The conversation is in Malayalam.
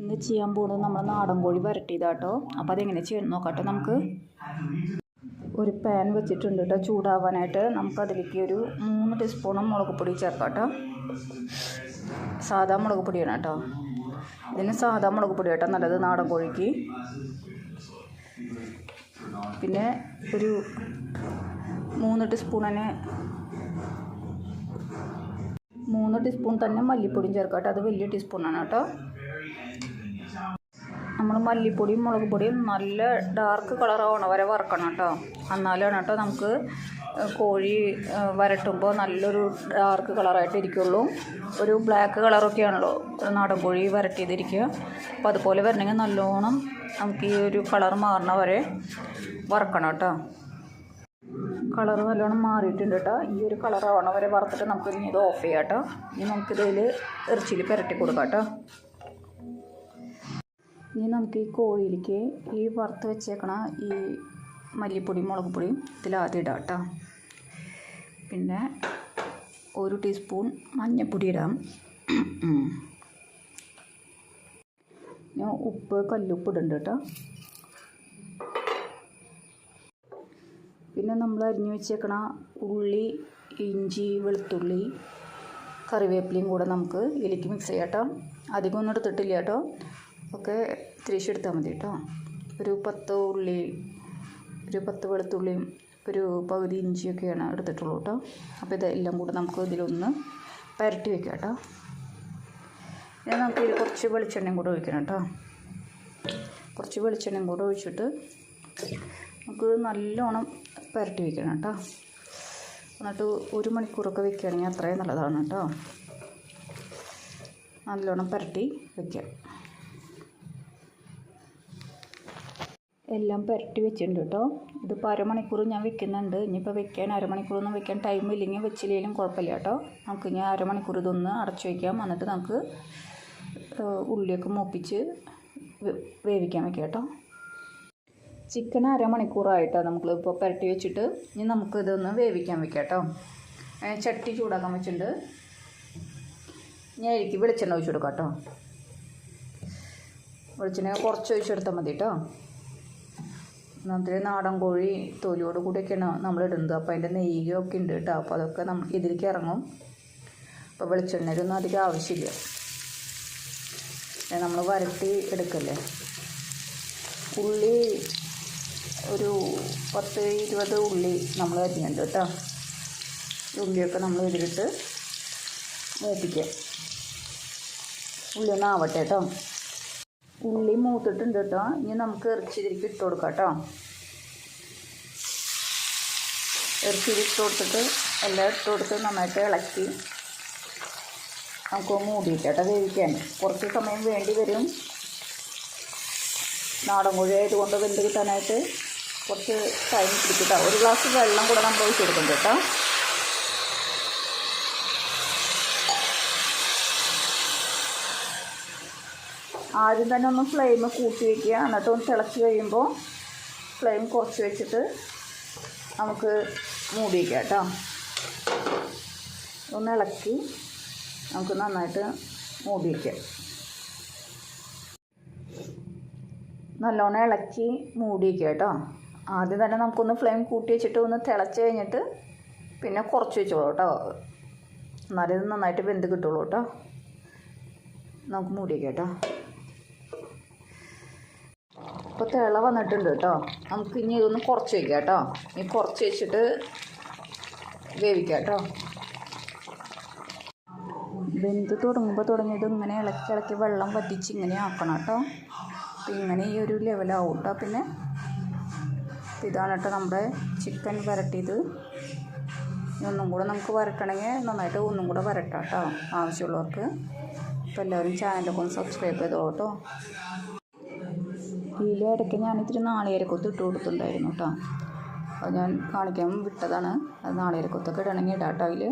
ഇന്ന് ചെയ്യാൻ പോകുന്നത് നമ്മൾ നാടൻ കോഴി വരട്ടിയതാട്ടോ. അപ്പോൾ അതെങ്ങനെ ചെയ്യണം നോക്കാട്ടോ നമുക്ക്. ഒരു പാൻ വെച്ചിട്ടുണ്ട് കേട്ടോ ചൂടാവാനായിട്ട്. നമുക്ക് അതിലേക്ക് ഒരു മൂന്ന് ടീസ്പൂണും മുളക് പൊടി ചേർക്കാട്ടോ കേട്ടോ സാധാ മുളക് പൊടിയാണ് കേട്ടോ ഇതിന് സാധാ മുളക് പൊടി കേട്ടോ നല്ലത് നാടൻ കോഴിക്ക്. പിന്നെ ഒരു മൂന്ന് ടീസ്പൂണിന് മൂന്ന് ടീസ്പൂൺ തന്നെ മല്ലിപ്പൊടിയും ചേർക്കാം കേട്ടോ അത് വലിയ ടീസ്പൂണാണ് കേട്ടോ. നമ്മൾ മല്ലിപ്പൊടിയും മുളക് പൊടിയും നല്ല ഡാർക്ക് കളറാവണ വരെ വറക്കണം കേട്ടോ. എന്നാലാണ് കേട്ടോ നമുക്ക് കോഴി വരട്ടുമ്പോൾ നല്ലൊരു ഡാർക്ക് കളറായിട്ട് ഇരിക്കുള്ളൂ. ഒരു ബ്ലാക്ക് കളറൊക്കെയാണല്ലോ നാടൻ കോഴി വരട്ടിയതിരിക്കുക അപ്പോൾ അതുപോലെ വരണമെങ്കിൽ നല്ലോണം നമുക്ക് ഈ ഒരു കളർ മാറണ വരെ വറക്കണം കേട്ടോ. കളർ നല്ലോണം മാറിയിട്ടുണ്ട് കേട്ടോ. ഈ ഒരു കളർ ആവണ വരെ വറുത്തിട്ട് നമുക്ക് ഇനി ഇത് ഓഫ് ചെയ്യാം കേട്ടോ. ഇനി നമുക്കിതിൽ ഇറച്ചിയിൽ പുരട്ടി കൊടുക്കാം കേട്ടോ. ഇനി നമുക്ക് ഈ കോഴിയിലേക്ക് ഈ വറുത്ത് വെച്ചേക്കണ ഈ മല്ലിപ്പൊടിയും മുളക് പൊടിയും ഇതിൽ ആദ്യം ഇടാം കേട്ടോ. പിന്നെ ഒരു ടീസ്പൂൺ മഞ്ഞൾപ്പൊടി ഇടാം. ഉപ്പ് കല്ലുപ്പ് ഇടുന്നുണ്ട് കേട്ടോ. പിന്നെ നമ്മൾ അരിഞ്ഞു വെച്ചേക്കണ ഉള്ളി ഇഞ്ചി വെളുത്തുള്ളി കറിവേപ്പിലയും കൂടെ നമുക്ക് ഇതിലേക്ക് മിക്സ് ചെയ്യാം കേട്ടോ. അധികം ഒന്നും എടുത്തിട്ടില്ല കേട്ടോ. ഒക്കെ തിരിച്ച് എടുത്താൽ മതി കേട്ടോ. ഒരു പത്ത് ഉള്ളി ഒരു പത്ത് വെളുത്തുള്ളിയും ഒരു പകുതി ഇഞ്ചിയൊക്കെയാണ് എടുത്തിട്ടുള്ളൂ കേട്ടോ. അപ്പോൾ ഇതെല്ലാം കൂടെ നമുക്ക് ഇതിലൊന്ന് പരട്ടി വെക്കാം കേട്ടോ. ഇനി നമുക്ക് ഇതിൽ കുറച്ച് വെളിച്ചെണ്ണയും കൂടെ ഒഴിക്കണം കേട്ടോ. കുറച്ച് വെളിച്ചെണ്ണയും കൂടെ ഒഴിച്ചിട്ട് നമുക്ക് നല്ലോണം പുരട്ടി വയ്ക്കണം കേട്ടോ. എന്നിട്ട് ഒരു മണിക്കൂറൊക്കെ വെക്കുകയാണെങ്കിൽ അത്രയും നല്ലതാണ് കേട്ടോ. നല്ലോണം പുരട്ടി വയ്ക്കാം എല്ലാം പുരട്ടി വെച്ചിട്ടുണ്ട് കേട്ടോ. ഇതിപ്പോൾ അരമണിക്കൂർ ഞാൻ വെക്കുന്നുണ്ട്. ഇനിയിപ്പോൾ വെക്കാൻ അരമണിക്കൂറൊന്നും വെക്കാൻ ടൈം ഇല്ലെങ്കിൽ വെച്ചില്ലെങ്കിലും കുഴപ്പമില്ല കേട്ടോ. നമുക്ക് ഇനി അരമണിക്കൂർ ഇതൊന്ന് അടച്ചു വയ്ക്കാം. എന്നിട്ട് നമുക്ക് ഉള്ളിയൊക്കെ മൂപ്പിച്ച് വേവിക്കാൻ വയ്ക്കാം കേട്ടോ. ചിക്കൻ അരമണിക്കൂറായിട്ടോ ഇപ്പോൾ പുരട്ടി വെച്ചിട്ട്. ഇനി നമുക്ക് ഇതൊന്ന് വേവിക്കാൻ വെക്കാം കേട്ടോ ചട്ടി ചൂടാക്കാൻ വെച്ചിട്ടുണ്ട്. ഞാൻ എനിക്ക് വെളിച്ചെണ്ണ ഒഴിച്ചു കൊടുക്കാം കേട്ടോ വെളിച്ചെണ്ണ കുറച്ച് ഒഴിച്ചെടുത്താൽ മതി കേട്ടോ ഒന്നാമത്തെ നാടൻ കോഴി തൊലിയോട് കൂടിയൊക്കെയാണ് നമ്മൾ ഇടുന്നത്. അപ്പോൾ അതിന്റെ നെയ്യൊക്കെ ഉണ്ട് കേട്ടോ അപ്പോൾ അതൊക്കെ നമ്മൾ ഇതിലേക്ക് ഇറങ്ങും. അപ്പോൾ വെളിച്ചെണ്ണയിലൊന്നും അധികം ആവശ്യമില്ല. നമ്മൾ വരട്ടി എടുക്കല്ലേ? ഉള്ളി ഒരു പത്ത് ഇരുപത് ഉള്ളി നമ്മൾ അരിഞ്ഞുണ്ട് കേട്ടോ. ഉള്ളിയൊക്കെ നമ്മൾ ഇതിലിട്ട് മൂപ്പിക്കാം. ഉള്ളി ഒന്ന് ആവട്ടെ കേട്ടോ. ഉള്ളി മൂത്തിട്ടുണ്ട് കേട്ടോ. ഇനി നമുക്ക് ഇറച്ചി ഇതിലേക്ക് ഇട്ട് കൊടുക്കാം കേട്ടോ. ഇറച്ചി ഇട്ട് കൊടുത്തിട്ട് എല്ലാം ഇട്ട് കൊടുത്ത് നന്നായിട്ട് ഇളക്കി നമുക്ക് മൂടിയിട്ട് വേവിക്കാൻ. കുറച്ച് സമയം വേണ്ടി വരും. നാടൻ കോഴി ആയതുകൊണ്ട് വെന്ത് കിട്ടാനായിട്ട് കുറച്ച് ടൈം പിടിക്കട്ടോ ഒരു ഗ്ലാസ് വെള്ളം കൂടെ നമ്മൾ ഒഴിച്ച് കൊടുക്കും കേട്ടോ. ആദ്യം തന്നെ ഒന്ന് ഫ്ലെയിം കൂട്ടി വയ്ക്കുക എന്നിട്ട് ഒന്ന് തിളച്ച് കഴിയുമ്പോൾ ഫ്ലെയിം കുറച്ച് വെച്ചിട്ട് നമുക്ക് മൂടി വയ്ക്കാം കേട്ടോ. ഒന്ന് ഇളക്കി നമുക്ക് നന്നായിട്ട് മൂടി വയ്ക്കാം നല്ലോണം ഇളക്കി മൂടി വയ്ക്കാം കേട്ടോ. ആദ്യം തന്നെ നമുക്കൊന്ന് ഫ്ലെയിം കൂട്ടി വെച്ചിട്ട് ഒന്ന് തിളച്ച് കഴിഞ്ഞിട്ട് പിന്നെ കുറച്ച് വെച്ചോളൂ കേട്ടോ. എന്നാലേ ഇത് നന്നായിട്ട് വെന്ത് കിട്ടുള്ളൂ കേട്ടോ. നമുക്ക് മൂടി കേട്ടോ. ഇപ്പോൾ തിള വന്നിട്ടുണ്ട് കേട്ടോ. നമുക്ക് ഇനി ഇതൊന്ന് കുറച്ച് വയ്ക്കാം കേട്ടോ. ഇനി കുറച്ച് വെച്ചിട്ട് വേവിക്കാം കേട്ടോ. വെന്ത് തുടങ്ങുമ്പോൾ തുടങ്ങിയത് ഇങ്ങനെ ഇളക്കി ഇളക്കി വെള്ളം വറ്റിച്ച് ഇങ്ങനെ ആക്കണം കേട്ടോ. അപ്പം ഇങ്ങനെ ഈ ഒരു ലെവലാവും കേട്ടോ. പിന്നെ ഇതാണ് കേട്ടോ നമ്മുടെ ചിക്കൻ വരട്ടിയത്. ഒന്നും കൂടെ നമുക്ക് വരട്ടണമെങ്കിൽ നന്നായിട്ട് ഒന്നും കൂടെ വരട്ടാം കേട്ടോ ആവശ്യമുള്ളവർക്ക്. അപ്പോൾ എല്ലാവരും ചാനലൊക്കെ ഒന്ന് സബ്സ്ക്രൈബ് ചെയ്തോളൂ കേട്ടോ. ഇതിൽ ഇടയ്ക്ക് ഞാൻ ഇത്തിരി നാളികേരക്കൊത്ത് ഇട്ട് കൊടുത്തിട്ടുണ്ടായിരുന്നു കേട്ടോ. അത് ഞാൻ കാണിക്കാൻ വിട്ടതാണ്. അത് നാളികേരക്കൊത്തൊക്കെ ഇടണമെങ്കിൽ ഇടാം കേട്ടോ അതിൽ